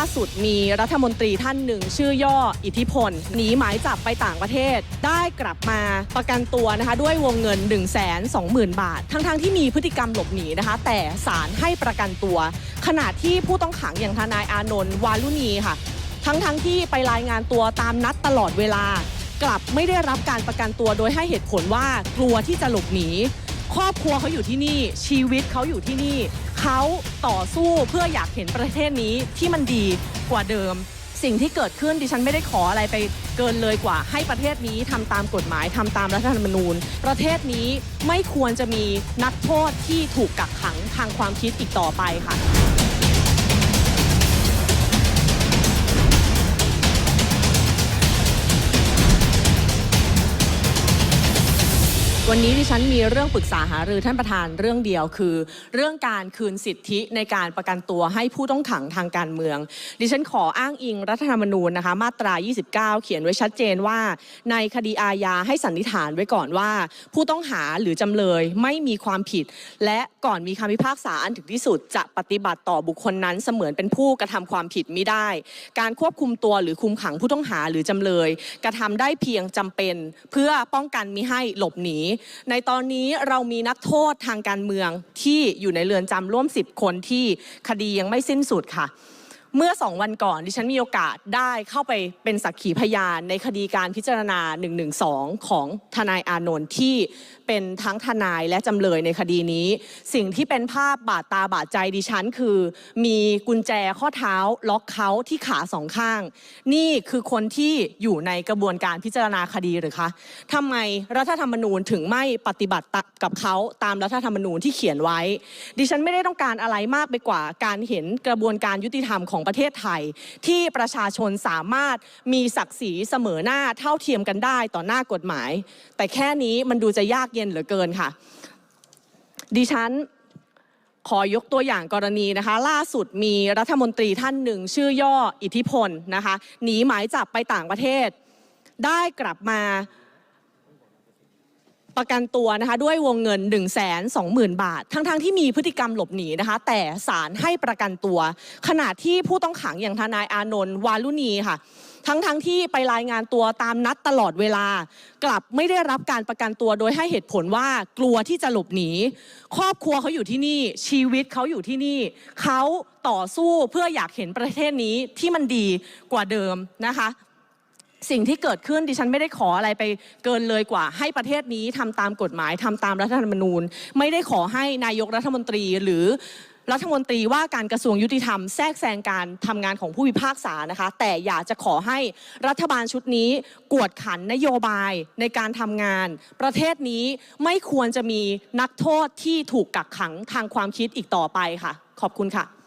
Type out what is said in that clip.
าสุดมีรัฐมนตรีท่านหนึ่ง ชื่อย่ออิทธิพลหนีหมายจับไปต่างประเทศ ได้กลับมาประกันตัวนะคะด้วยวงเงิน 1 2 0 0 0 0 บาท ทั้งๆที่มีพฤติกรรมหลบหนีนะคะ แต่ศาลให้ประกันตัว ขณะที่ผู้ต้องขังอย่างทนายอานนท์วาลุณีค่ะ ทั้งๆที่ไปรายงานตัวตามนัดตลอดเวลา กลับไม่ได้รับการประกันตัวโดยให้เหตุผลว่ากลัวที่จะหลบหนีครอบครัวเขาอยู่ที่นี่ชีวิตเขาอยู่ที่นี่ เขาต่อสู้เพื่ออยากเห็นประเทศนี้ที่มันดีกว่าเดิม สิ่งที่เกิดขึ้นดิฉันไม่ได้ขออะไรไปเกินเลยกว่าให้ประเทศนี้ทำตามกฎหมายทำตามรัฐธรรมนูญ ประเทศนี้ไม่ควรจะมีนักโทษที่ถูกกักขังทางความคิดอีกต่อไปค่ะ วันนี้ดิฉันมีเรื่องปรึกษาหารือท่านประธานเรื่องเดียวคือ เรื่องการคืนสิทธิในการประกันตัวให้ผู้ต้องขังทางการเมือง ดิฉันขออ้างอิงรัฐธรรมนูญนะคะมาตรา 29 เขียนไว้ชัดเจนว่า ในคดีอาญาให้สันนิษฐานไว้ก่อนว่า ผู้ต้องหาหรือจำเลยไม่มีความผิด และก่อนมีคำพิพากษาอันถึงที่สุดจะปฏิบัติต่อบุคคลนั้นเสมือนเป็นผู้กระทำความผิดมิได้ การควบคุมตัวหรือคุมขังผู้ต้องหาหรือจำเลย กระทำได้เพียงจำเป็น เพื่อป้องกันมิให้หลบหนีในตอนนี้เรามีนักโทษทางการเมืองที่อยู่ในเรือนจำร่วม 10 คนที่คดียังไม่สิ้นสุดค่ะ เมื่อสองวันก่อนดิฉันมีโอกาสได้เข้าไปเป็นสักขีพยานในคดีการพิจารณา 112 ของทนายอานนท์ที่เป็นทั้งทนายและจำเลยในคดีนี้ สิ่งที่เป็นภาพบาดตาบาดใจดิฉันคือ มีกุญแจข้อเท้าล็อกเขาที่ขาสองข้าง นี่คือคนที่อยู่ในกระบวนการพิจารณาคดีหรือคะทำไมรัฐธรรมนูญถึงไม่ปฏิบัติกับเขาตามรัฐธรรมนูญที่เขียนไว้ ดิฉันไม่ได้ต้องการอะไรมากไปกว่าการเห็นกระบวนการยุติธรรมของประเทศไทย ที่ประชาชนสามารถมีศักดิ์ศรีเสมอหน้าเท่าเทียมกันได้ต่อหน้ากฎหมาย แต่แค่นี้มันดูจะยากเย็นเหลือเกินค่ะ ดิฉันขอยกตัวอย่างกรณีนะคะ ล่าสุดมีรัฐมนตรีท่านหนึ่ง ชื่อย่ออิทธิพลนะคะหนีหมายจับไปต่างประเทศ ได้กลับมา ประกันตัวนะคะด้วยวงเงิน 1 2 0 0 0 0 บาท ทั้งๆที่มีพฤติกรรมหลบหนีนะคะ แต่ศาลให้ประกันตัว ขณะที่ผู้ต้องขังอย่างทนายอานนท์วาลุณีค่ะ ทั้งๆทที่ไปรายงานตัวตามนัดตลอดเวลา กลับไม่ได้รับการประกันตัวโดยให้เหตุผลว่ากลัวที่จะหลบหนี ครอบครัวเขาอยู่ที่นี่ ชีวิตเขาอยู่ที่นี่เขาต่อสู้เพื่ออยากเห็นประเทศนี้ที่มันดีกว่าเดิมนะคะ สิ่งที่เกิดขึ้นดิฉันไม่ได้ขออะไรไปเกินเลยกว่า ให้ประเทศนี้ทำตามกฎหมายทำตามรัฐธรรมนูญ ไม่ได้ขอให้นายกรัฐมนตรีหรือรัฐมนตรีว่าการกระทรวงยุติธรรมแทรกแซงการทำงานของผู้พิพากษานะคะ แต่อยากจะขอให้รัฐบาลชุดนี้กวดขันนโยบายในการทำงาน ประเทศนี้ไม่ควรจะมีนักโทษที่ถูกกักขังทางความคิดอีกต่อไปค่ะ ขอบคุณค่ะ